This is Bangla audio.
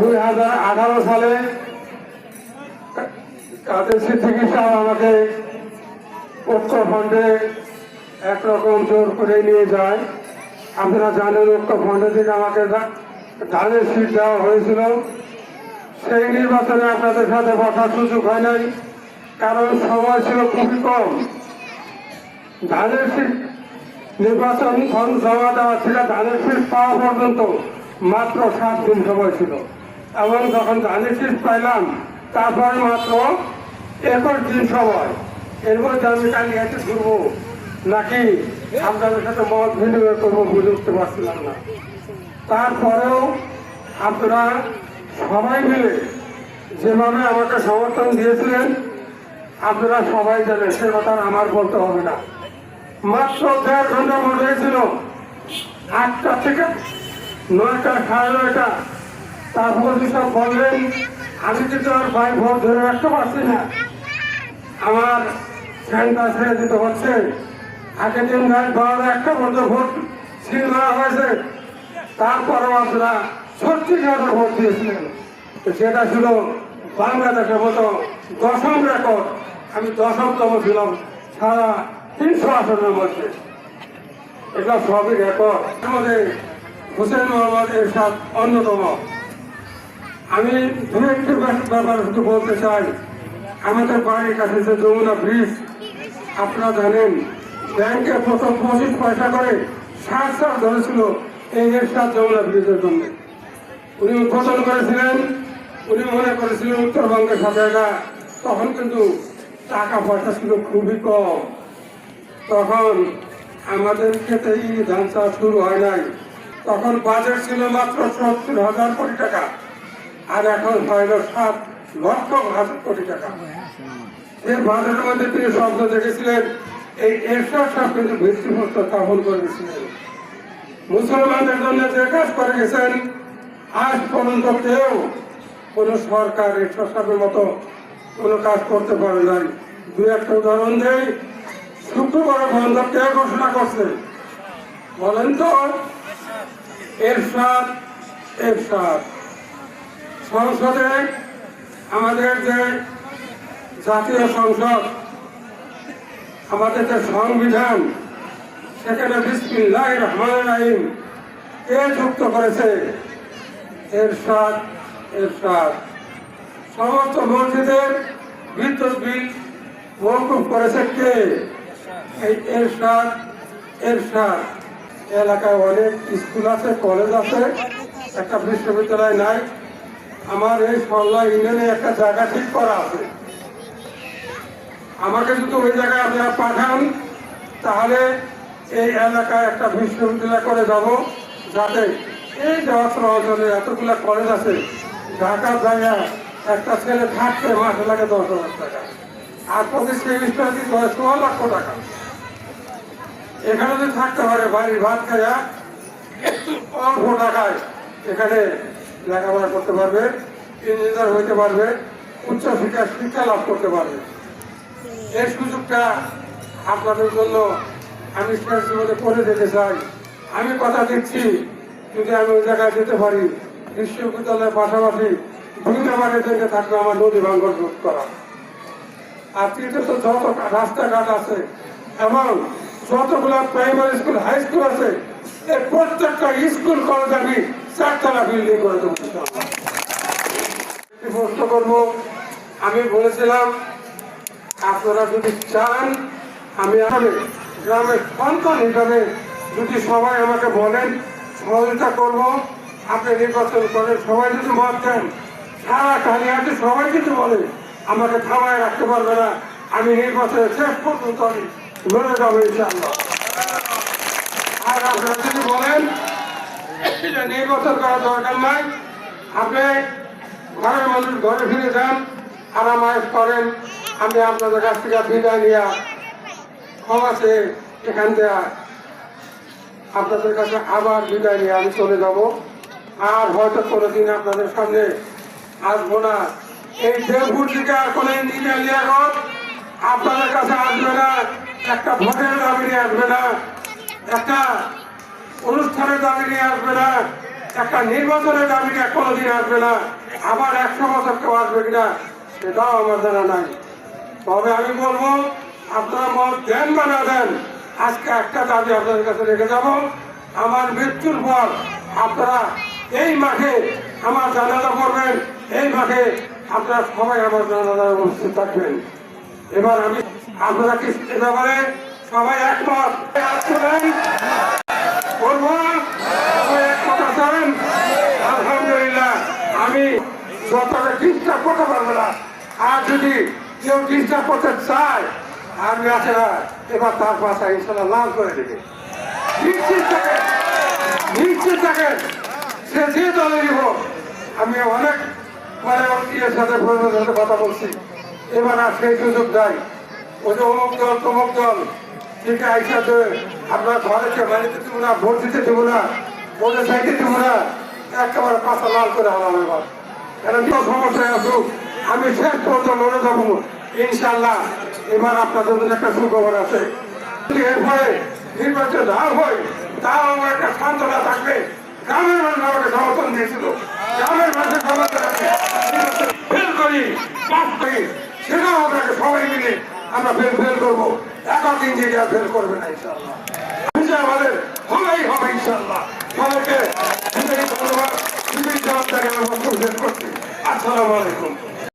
দুই হাজার আঠারো সালে কাদের সিদ্দিকী আমাকে ঐক্য ফান্ডে একরকম জোর করে নিয়ে যায়। আপনারা জানেন ঐক্য ফান্ডে থেকে আমাকে ধানের সিট দেওয়া হয়েছিল, সেই নির্বাচনে আপনাদের সাথে বসার সুযোগ হয় নাই, কারণ সময় ছিল খুবই কম। ধানের সিট নির্বাচন জমা দেওয়া ছিল ধানের সিট পাওয়া পর্যন্ত মাত্র সাত দিন সময় ছিল। এবং যখন ধানের সিট পাইলাম, তারপরে মাত্র একুশ দিন সময়। এর মধ্যে আমি কালিয়াতে ঘুরবো, নাকি আপনাদের সাথে মত বিনিময় করব বুঝে উঠতে পারছিলাম না। তারপরেও আপনারা সবাই মিলে যেভাবে আমাকে সমর্থন দিয়েছিলেন, আপনারা সবাই জানেন সে কথা আমার বলতে হবে না। মাত্র দেড় ঘণ্টা মনে হয়েছিল আটটা থেকে নয়টা, সাড়ে নয়টা তারপর সব বললেন আমি কিন্তু আর ভাই ভোট ধরে রাখতে পারছি না। আমার ফ্যানটা ছেড়ে দিতে হচ্ছে। আগের দিন রাত বারোটা একটা পর্যন্ত ভোট ছিল দেওয়া হয়েছে। তারপরেও আপনারা সত্যিকার ভোট দিয়েছিলেন সেটা ছিল বাংলাদেশের মতো দশম রেকর্ড। আমি দশমতম ছিলাম সারা তিনশো আসনের মধ্যে। এটা সবই রেকর্ড। আমাদের হোসেন মোহাম্মদ এরশাদ অন্যতম। আমি দু একটি ব্যাপার শুধু বলতে চাই। আমাদের বাড়ির কাছে যে যমুনা ব্রিজ, আপনারা জানেন, ব্যাংকে প্রথম পঁচিশ পয়সা করে ষাট সাল ধরেছিল এই এরশাদ যমুনা ব্রিজের জন্য। উনি উদ্বোধন করেছিলেন, উনি মনে করেছিলেন উত্তরবঙ্গের সাথে তখন কিন্তু টাকা পয়সা ছিল খুবই কম। তখন আমাদের ক্ষেত্রে এই ধান চাষ শুরু হয় নাই। তখন বাজেট ছিল মাত্র সত্তর হাজার কোটি টাকা। আর এখন হইল সাত লক্ষ হাজার কোটি টাকা। এই বাজেটের মধ্যে তিনি শব্দ দেখেছিলেন, এই এরশাদ কিন্তু ভিত্তিপ্রস্তর স্থাপন করেছিলেন মুসলমানদের জন্য যে কাজ করে গেছেন, আজ পর্যন্ত কেউ কোন সরকার এরশাদ সাহেবের মতো কোনো কাজ করতে পারে নাই। দু একটা উদাহরণ দেই, শুক্রবার বন্ধ কে ঘোষণা করছে? বলেন তো, এরশাদ এরশাদ। সংসদে আমাদের যে জাতীয় সংসদ, আমাদের যে সংবিধান, সেখানে বিসমিল্লাহ রহমান রাহিম কে যুক্ত করেছে? এরশাদ এরশাদ। সমস্ত মসজিদের বিদ্যুৎ বিল মৌকুফ করেছে কে? এই এরশাদ এরশাদ। এলাকায় অনেক স্কুল আছে, কলেজ আছে, একটা বিশ্ববিদ্যালয় নাই। আমার এই সল্লা ইউনিয়নে একটা জায়গা ঠিক করা আছে। আমাকে যদি ওই জায়গায় আপনারা পাঠান, তাহলে এই এলাকায় একটা বিশ্ববিদ্যালয় করে যাব, যাতে এই দেওয়াত্র অঞ্চলে এতগুলো কলেজ আছে, ঢাকা জায়গা একটা ছেলে থাকতে মাসে লাগে দশ হাজার টাকা। আর প্রতি সেমিস্টার দিতে হয় ষোলো লক্ষ টাকা। এখানে যদি থাকতে পারে, বাড়ির ভাত খাইয়া অল্প টাকায় এখানে লেখাপড়া করতে পারবে ইঞ্জিনিয়ার হইতে পারবে, উচ্চ শিক্ষা শিক্ষা লাভ করতে পারবে। এই সুযোগটা আপনাদের জন্য আমি জীবনে করে দিতে চাই। আমি কথা দিচ্ছি, যদি আমি ওই জায়গায় যেতে পারি, বিশ্ববিদ্যালয়ের পাশাপাশি দুই নাম্বারের জন্য থাকবে আমার নদী ভাঙ্গন রোধ করা। আর তৃতীয়ত, যত রাস্তাঘাট আছে এবং যতগুলো প্রাইমারি স্কুল হাই স্কুল আছে প্রত্যেকটা স্কুল কলেজ আমি চারতলা বিল্ডিং করে দেবো। প্রশ্ন করব। আমি বলেছিলাম, আপনারা যদি চান, আমি আসলে গ্রামের সন্তান হিসাবে যদি সবাই আমাকে বলেন, সহযোগিতা করব, আপনি নির্বাচন করেন, সবাই যদি মত দেন, সারা কালিয়াতে সবাই যদি বলে, আমাকে থামায় রাখতে পারবে না, আমি নির্বাচনের শেষ পর্যন্ত আমি লড়ে যাব ইনশাআল্লাহ। আর আপনারা যদি বলেন যে নির্বাচন করার দরকার নাই। আপনি ঘরের মানুষ ঘরে ফিরে যান আরামায় করেন। আমি আপনাদের কাছ থেকে বিদায় নিয়ে ক্ষমা চেয়ে এখান থেকে আপনাদের কাছে আবার বিদায় নিয়ে আমি চলে যাব। আর হয়তো কোনোদিন আপনাদের সামনে আসব না। এই দেবপুর থেকে আর কোনো ইঞ্জিনিয়ার লিয়াকত আপনাদের কাছে আসবে না। একটা ভোটের দাবি নিয়ে আসবে না। একটা অনুষ্ঠানের দাবি নিয়ে আসবে না। একটা নির্বাচনের দাবিটা কোনোদিন আসবে না। আবার একশো বছর কেউ আসবে কিনা, সেটাও আমার জানা নাই। তবে আমি বলব, আপনারা মত দেন বা না দেন, আজকে একটা দাবি আপনাদের কাছে রেখে যাব। আমার মৃত্যুর পর আপনারা এই মাঠে আমার জানাজা করবেন এই মাঠে আপনারা সবাই আমার জানাজায় উপস্থিত থাকবেন। এবার আমি আপনারা কি এ ব্যাপারে সবাই একমত? বলব একমত আছেন আলহামদুলিল্লাহ, আমি যতটা করতে পারব না। আর যদি কেউ ডিস্টার্ব করতে চায়, আমি আছে না, এবার তার পাশা করে দেবে। নিশ্চিত সে যে দলেরই হোক আমি অনেক মানে ইয়ের সাথে সাথে কথা বলছি। এবার আর সেই সুযোগ দেয় ওই যে অমুক দল, তমুক দল ঠিক আছে আপনার ঘরে কেউ বাড়িতে দেবো না ভোট দিতে দেবো না ভোটে চাইতে দেবো না, একেবারে পাশা লাল করে হলাম এবার কারণ তো সমস্যায় আসুক আমি শেষ পর্যন্ত লড়ে যাব ইনশাল্লাহ এবার আপনাদের জন্য একটা সুখবর আছে। এরপরে নির্বাচন না হয়, তাও আমার একটা সান্ত্বনা থাকবে। গ্রামের মানুষ আমাকে সমর্থন দিয়েছিল। গ্রামের মানুষের সমর্থন ফেল করি পাস করি, সেটাও আপনাকে সবাই মিলে আমরা ফেল ফেল করব। একক ইঞ্জিনিয়ার ফেল করবে না ইনশাল্লাহ আমাদের হবেই হবে ইনশাল্লাহ ধন্যবাদ। আসসালামু আলাইকুম।